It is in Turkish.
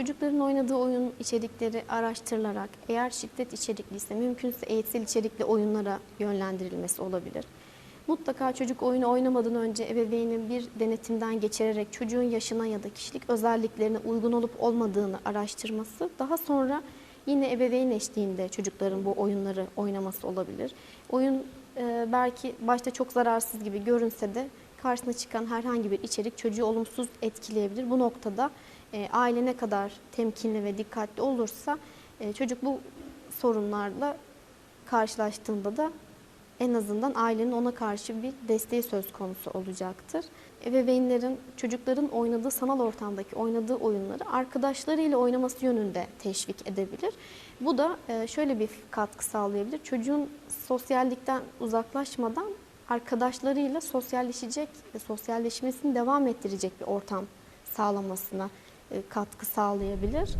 Çocukların oynadığı oyun içerikleri araştırılarak eğer şiddet içerikliyse mümkünse eğitsel içerikli oyunlara yönlendirilmesi olabilir. Mutlaka çocuk oyunu oynamadan önce ebeveynin bir denetimden geçirerek çocuğun yaşına ya da kişilik özelliklerine uygun olup olmadığını araştırması, daha sonra yine ebeveyn eşliğinde çocukların bu oyunları oynaması olabilir. Oyun e, belki başta çok zararsız gibi görünse de karşısına çıkan herhangi bir içerik çocuğu olumsuz etkileyebilir. Bu noktada e, aile ne kadar temkinli ve dikkatli olursa e, çocuk bu sorunlarla karşılaştığında da en azından ailenin ona karşı bir desteği söz konusu olacaktır. Ebeveynlerin çocukların oynadığı sanal ortamdaki oynadığı oyunları arkadaşlarıyla oynaması yönünde teşvik edebilir. Bu da e, şöyle bir katkı sağlayabilir. Çocuğun sosyallikten uzaklaşmadan arkadaşlarıyla sosyalleşecek ve sosyalleşmesini devam ettirecek bir ortam sağlamasına katkı sağlayabilir.